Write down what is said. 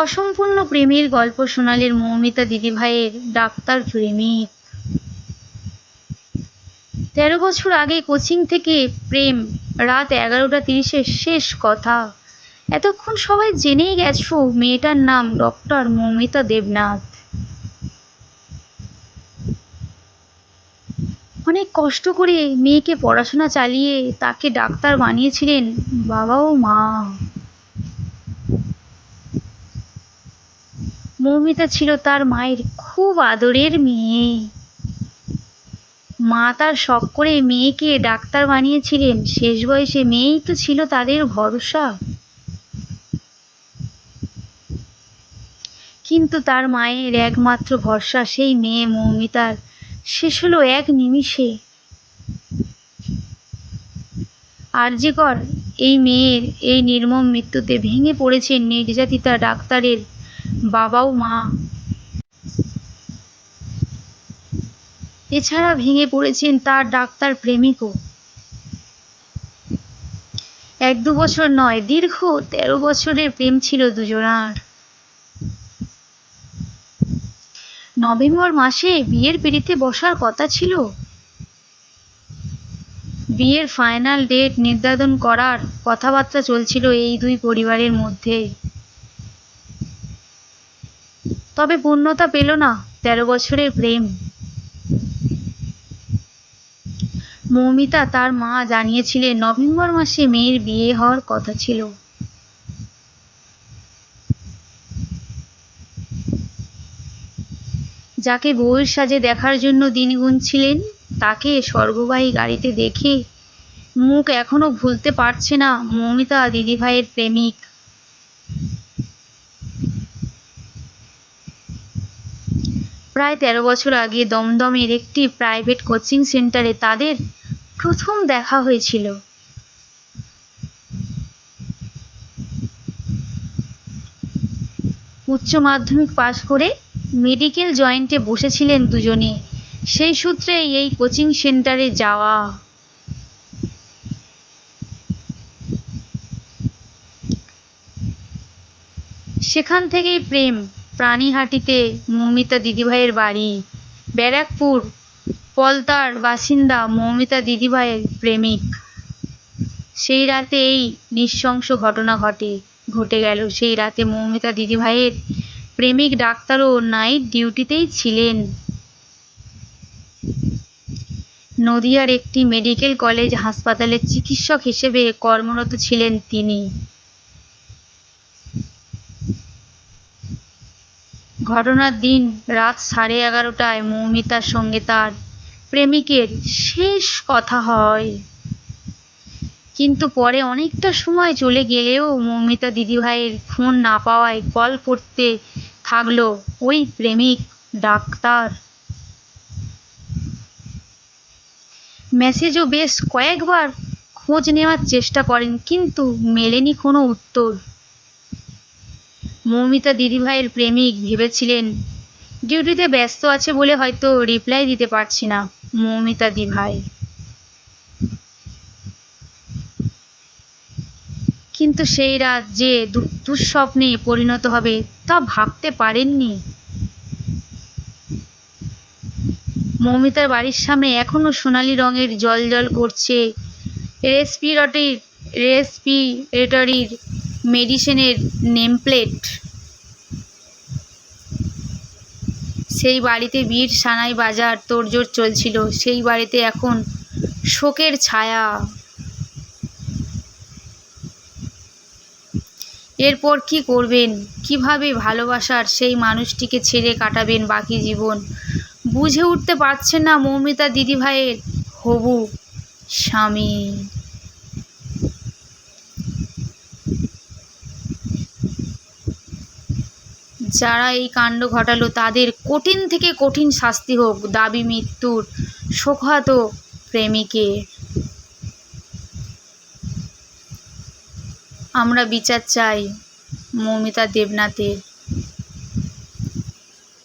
অসম্পূর্ণ প্রেমের গল্প শোনালেন মৌমিতা দিদিভাইয়ের ডাক্তার প্রেমিক তেরো বছর আগে কোচিং থেকে প্রেম রাত এগারোটা তিরিশের শেষ কথা। এতক্ষণ সবাই জেনেই গেছো মেয়েটার নাম ডক্টর মৌমিতা দেবনাথ। অনেক কষ্ট করে মেয়েকে পড়াশোনা চালিয়ে তাকে ডাক্তার বানিয়েছিলেন বাবা ও মা। মৌমিতা ছিল তার মায়ের খুব আদরের মেয়ে। মা তার শখ করে মেয়েকে ডাক্তার বানিয়েছিলেন। শেষ বয়সে মেয়েই তো ছিল তাদের ভরসা। কিন্তু তার মায়ের একমাত্র ভরসা সেই মেয়ে মৌমিতার। শেষ হলো এক নিমিষে। আরজিকর এই মেয়ের এই নির্মম মৃত্যুতে ভেঙে পড়েছেন নির্যাতিতা ডাক্তারের বাবা ও মা। এছাড়া ভেঙে পড়েছেন তার ডাক্তার প্রেমিকও। এক দু বছর নয়, দীর্ঘ তেরো বছরের প্রেম ছিল দুজনার। নভেম্বর মাসে বিয়ের পিড়িতে বসার কথা ছিল। বিয়ের ফাইনাল ডেট নির্ধারণ করার কথাবার্তা চলছিল এই দুই পরিবারের মধ্যে। তবে পূর্ণতা পেল না তেরো বছরের প্রেম। মৌমিতা তার মা জানিয়েছিলেন, নভেম্বর মাসে মেয়ের বিয়ে হওয়ার কথা ছিল। যাকে বউয়ের সাজে দেখার জন্য দিন গুনছিলেন, তাকে স্বর্গবাহী গাড়িতে দেখে মুখ এখনও ভুলতে পারছে না মৌমিতা দিদিভাইয়ের প্রেমিক। প্রায় তেরো বছর আগে দমদমের একটি প্রাইভেট কোচিং সেন্টারে তাদের প্রথম দেখা হয়েছিল। উচ্চ মাধ্যমিক পাশ করে মেডিকেল জয়েন্টে বসেছিলেন দুজনে। সেই সূত্রেই এই কোচিং সেন্টারে যাওয়া। সেখান থেকেই প্রেম প্রাণীহাটিতে মৌমিতা দিদিভাইয়ের বাড়ি। ব্যারাকপুর পলতার বাসিন্দা মৌমিতা দিদিভাইয়ের প্রেমিক। সেই রাতে এই নৃশংস ঘটনা ঘটে ঘটে গেল। সেই রাতে মৌমিতা দিদিভাইয়ের প্রেমিক ডাক্তারও নাইট ডিউটিতেই ছিলেন। নদিয়ার একটি মেডিকেল কলেজ হাসপাতালে চিকিৎসক হিসেবে কর্মরত ছিলেন তিনি। ঘটনার দিন রাত সাড়ে এগারোটায় মৌমিতার সঙ্গে তার প্রেমিকের শেষ কথা হয়। কিন্তু পরে অনেকটা সময় চলে গেলেও মৌমিতা দিদিভাইয়ের ফোন না পাওয়ায় কল করতে থাকল ওই প্রেমিক ডাক্তার। মেসেজও বেশ কয়েকবার খোঁজ নেওয়ার চেষ্টা করেন, কিন্তু মেলেনি কোনো উত্তর। মৌমিতা দিদিভাইয়ের প্রেমিক ভেবেছিলেন, ডিউটিতে ব্যস্ত আছে বলে হয়তো রিপ্লাই দিতে পারছি না। মৌমিতা দিভাই। কিন্তু সেই রাত যে দুঃস্বপ্নে পরিণত হবে তা ভাবতে পারেননি। মৌমিতার বাড়ির সামনে এখনও সোনালী রঙের জল করছে রেসপিরেটরি রেসপিরেটরির মেডিসিনের নেমপ্লেট। সেই বাড়িতে বীর সানাই বাজার তোড়জোড় চলছিল। সেই বাড়িতে এখন শোকের ছায়া। এরপর কি করবেন? কীভাবে ভালোবাসার সেই মানুষটিকে ছেড়ে কাটাবেন বাকি জীবন? বুঝে উঠতে পারছেন না মৌমিতা দিদিভাইয়ের হবু স্বামী। যারা এই কাণ্ড ঘটালো তাদের কঠিন থেকে কঠিন শাস্তি হোক, দাবি মৃত্যুর শোকাত প্রেমিকে আমরা বিচার চাই মৌমিতা দেবনাথের।